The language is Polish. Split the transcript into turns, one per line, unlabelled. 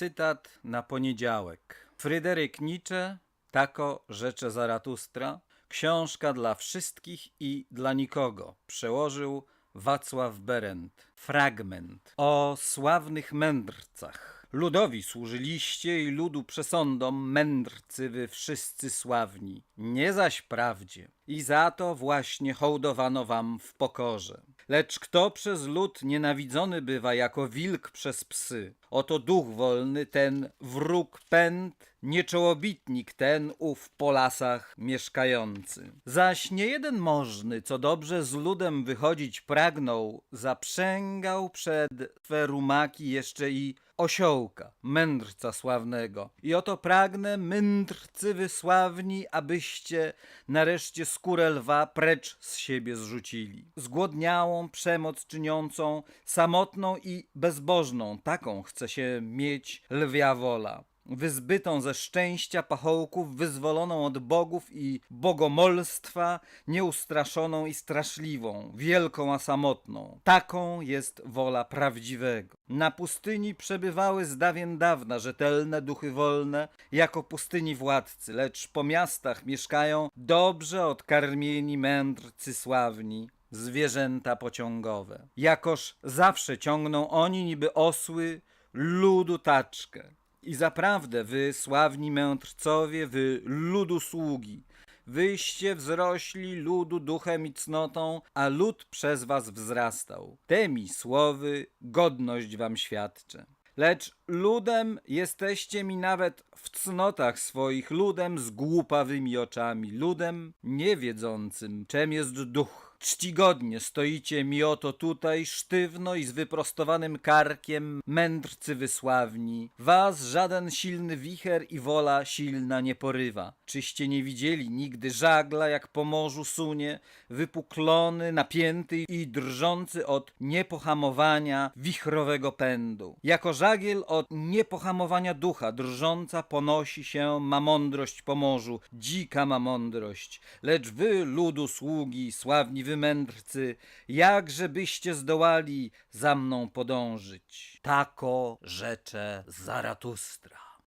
Cytat na poniedziałek. Fryderyk Nietzsche, tako rzecze Zaratustra, książka dla wszystkich i dla nikogo, przełożył Wacław Berend. Fragment o sławnych mędrcach. Ludowi służyliście i ludu przesądom mędrcy wy wszyscy sławni, nie zaś prawdzie. I za to właśnie hołdowano wam w pokorze. Lecz kto przez lud nienawidzony bywa jako wilk przez psy, oto duch wolny, ten wróg pęd, nieczołobitnik ten ów po lasach mieszkający. Zaś nie jeden możny, co dobrze z ludem wychodzić pragnął, zaprzęgał przed swe rumaki jeszcze i osiołka, mędrca sławnego. I oto pragnę, mędrcy wysławni, abyście nareszcie skórę lwa precz z siebie zrzucili. Zgłodniałą, przemoc czyniącą, samotną i bezbożną, taką chce się mieć lwia wola wyzbytą ze szczęścia pachołków, wyzwoloną od bogów i bogomolstwa, nieustraszoną i straszliwą, wielką a samotną. Taką jest wola prawdziwego. Na pustyni przebywały z dawien dawna rzetelne duchy wolne, jako pustyni władcy, lecz po miastach mieszkają dobrze odkarmieni mędrcy sławni, zwierzęta pociągowe. Jakoż zawsze ciągną oni niby osły ludu taczkę. I zaprawdę wy, sławni mędrcowie, wy ludu sługi, wyście wzrośli ludu duchem i cnotą, a lud przez was wzrastał. Temi słowy godność wam świadczę. Lecz ludem jesteście mi nawet w cnotach swoich, ludem z głupawymi oczami, ludem niewiedzącym, czem jest duch. Czcigodnie stoicie mi oto tutaj, sztywno i z wyprostowanym karkiem, mędrcy wysławni. Was żaden silny wicher i wola silna nie porywa. Czyście nie widzieli nigdy żagla, jak po morzu sunie, wypuklony, napięty i drżący od niepohamowania wichrowego pędu. Jako żagiel od niepohamowania ducha drżąca ponosi się ma mądrość po morzu, dzika ma mądrość. Lecz wy, ludu sługi, sławni wy mędrcy, jakże byście zdołali za mną podążyć? Tako rzecze Zaratustra.